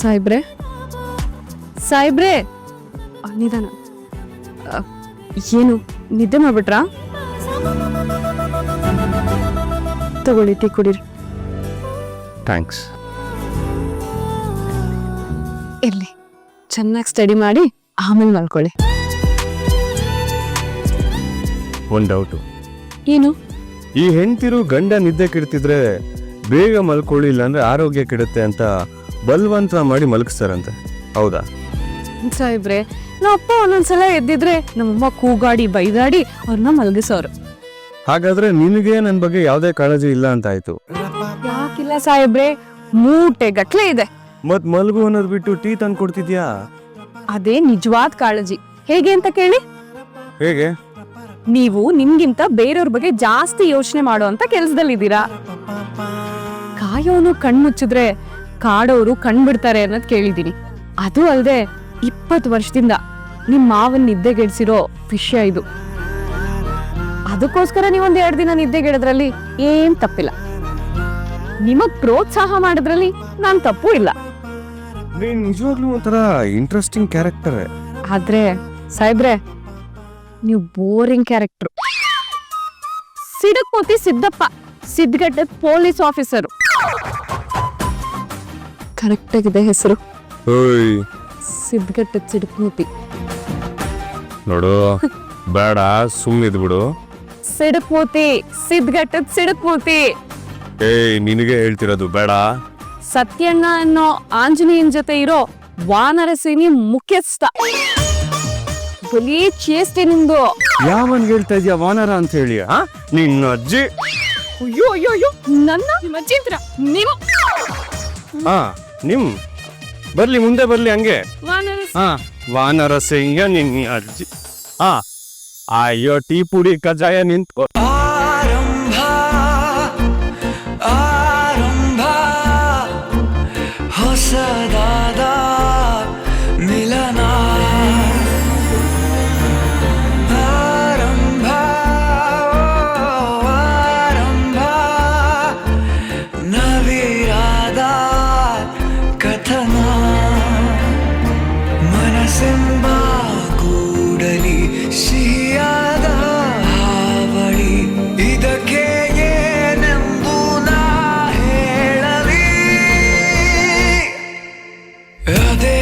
ಸಾಯ್ಬ್ರೆ ಸಾಯಿಬ್ರೆ ನಿಧಾನ. ಏನು ನಿದ್ದೆ ಮಾಡ್ಬಿಟ್ರಾ? ತಗೊಳ್ಳಿ ಟೀ ಕುಡೀರಿ. ಥ್ಯಾಂಕ್ಸ್. ಇರ್ಲಿ. ಚೆನ್ನಾಗಿ ಸ್ಟಡಿ ಮಾಡಿ ಆಮೇಲೆ ಮಲ್ಕೊಳ್ಳಿ. ಒಂದು ಡೌಟು ಏನು? ಈ ಹೆಂಡತಿರು ಗಂಡ ನಿದ್ದೆ ಕೆಡ್ತಿದ್ರೆ ಬೇಗ ಮಲ್ಕೊಳ್ಳಿ ಇಲ್ಲಾಂದ್ರೆ ಆರೋಗ್ಯ ಕೆಡುತ್ತೆ ಅಂತ ಬಲ್ವಂತ ಮಾಡಿ ಮಲಗಿಸ್ತಾರಂತೆ. ಹೌದಾ? ಸಾಹೇಬ್ರೆ ನಮ್ಮ ಅಪ್ಪ ಒಂದೊಂದ್ಸಲ ಎದ್ದಿದ್ರೆ ನಮ್ಮಮ್ಮ ಕೂಗಾಡಿ ಬೈದಾಡಿ ಅವ್ರನ್ನ ಮಲಗಿಸೋರು. ಹಾಗಾದ್ರೆ ನಿನಗೆ ನನ್ನ ಬಗ್ಗೆ ಯಾವುದೇ ಕಾಳಜಿ ಇಲ್ಲ ಅಂತ ಆಯ್ತು ಯಾಕಿಲ್ಲ ಸಾಹೇಬ್ರೆ ಮೂಟೆ ಗಟ್ಲೆ ಇದೆ. ಮತ್ ಮಲಗು ಅನ್ನೋದು ಬಿಟ್ಟು ಟೀ ತಂದು ಕೊಡ್ತಿದ್ಯಾ? ಅದೇ ನಿಜವಾದ ಕಾಳಜಿ. ಹೇಗೆ ಅಂತ ಕೇಳಿ? ಹೇಗೆ? ನೀವು ನಿಮ್ಗಿಂತ ಬೇರೆಯವ್ರ ಬಗ್ಗೆ ಜಾಸ್ತಿ ಯೋಚನೆ ಮಾಡೋ ಮಾಡುವಂತ ಕೆಲ್ಸದಲ್ಲಿದ್ದೀರಾ. ಕಾಯೋನು ಕಣ್ಣು ಮುಚ್ಚಿದ್ರೆ ಕಾಡೋರು ಕಂಡ್ಬಿಡ್ತಾರೆ ಅನ್ನೋದು ಕೇಳಿದ್ದೀನಿ. ಅದು ಅಲ್ಲದೆ ಇಪ್ಪತ್ತು ವರ್ಷದಿಂದ ನಿಮ್ಮ ಮಾವನ್ ನಿದ್ದೆಗೆಡ್ಸಿರೋ ವಿಷಯ ಇದು. ಅದಕ್ಕೋಸ್ಕರ ನೀವೊಂದ್ ಎರಡು ದಿನ ನಿದ್ದೆಗೆಡದ್ರಲ್ಲಿ ಏನ್ ತಪ್ಪಿಲ್ಲ. ನಿಮಗ್ ಪ್ರೋತ್ಸಾಹ ಮಾಡೋದ್ರಲ್ಲಿ ನಾನ್ ತಪ್ಪು ಇಲ್ಲ. ನೀನ್ ನಿಜವಾಗ್ಲೂ ಒಂಥರ ಇಂಟ್ರೆಸ್ಟಿಂಗ್ ಕ್ಯಾರೆಕ್ಟರ್ ಆದ್ರೆ ಸಾಹೇಬ್ರೆ ನೀವು ಬೋರಿಂಗ್ ಕ್ಯಾರೆಕ್ಟರ್ ಸಿಡಕ್ಮೂತಿ ಸಿದ್ದಪ್ಪ ಸಿದ್ಗಟ್ಟದ ಪೊಲೀಸ್ ಆಫೀಸರು. ಕರೆಕ್ಟ್ ಆಗಿದೆ ಹೆಸರು. ಓಯ್. ಸಿದ್ಗಟ್ಟದ ಸಿಡಕ್ಮೂತಿ ನೋಡು ಬೇಡ ಸುಮ್ಮನಿದ್ ಬಿಡು ಸಿಡಕ್ಮೂತಿ ಸಿದ್ಗಟ್ಟದ ಸಿಡಕ್ಮೂತಿ ಏಯ್ ನಿನಗೆ ಹೇಳ್ತಿರೋದು ಬೇಡ. ಸತ್ಯಣ್ಣ ಅನ್ನೋ ಆಂಜನೇಯನ್ ಜೊತೆ ಇರೋ ವಾನರ ಸೇನೆ ಮುಖ್ಯಸ್ಥ. ಬರೀ ಚೇಷ್ಟೆ ನಿಂದು. ಯಾವನ್ ಹೇಳ್ತಾ ಇದೀಯ ವಾನರ ಅಂತ ಹೇಳಿ ಆ? ನಿನ್ನ ಅಜ್ಜಿ. ಅಯ್ಯೋ ಅಯ್ಯೋ ಅಯ್ಯೋ ನನ್ನ ನಿಮ್ಮ ಅಜ್ಜಿ ಅಂತೀರ? ನೀವು? ಹಾ ನಿಮ್? ಬರ್ಲಿ ಮುಂದೆ ಬರ್ಲಿ ಹಂಗೆ. ಹಾ. ವಾನರ ಸಿಂಗ ನಿನ್ನ ಅಜ್ಜಿ ಹಾ. ಅಯ್ಯೋ ಟೀ ಪುಡಿ ಕಜಾಯ ನಿಂತ್ಕೋ കൂടലി ശിയാദ ಹಾವಳಿ ಇದಕ್ಕೆ ಏನೆಂಬು ನಾ ಹೇಳಲಿ ಅದೇ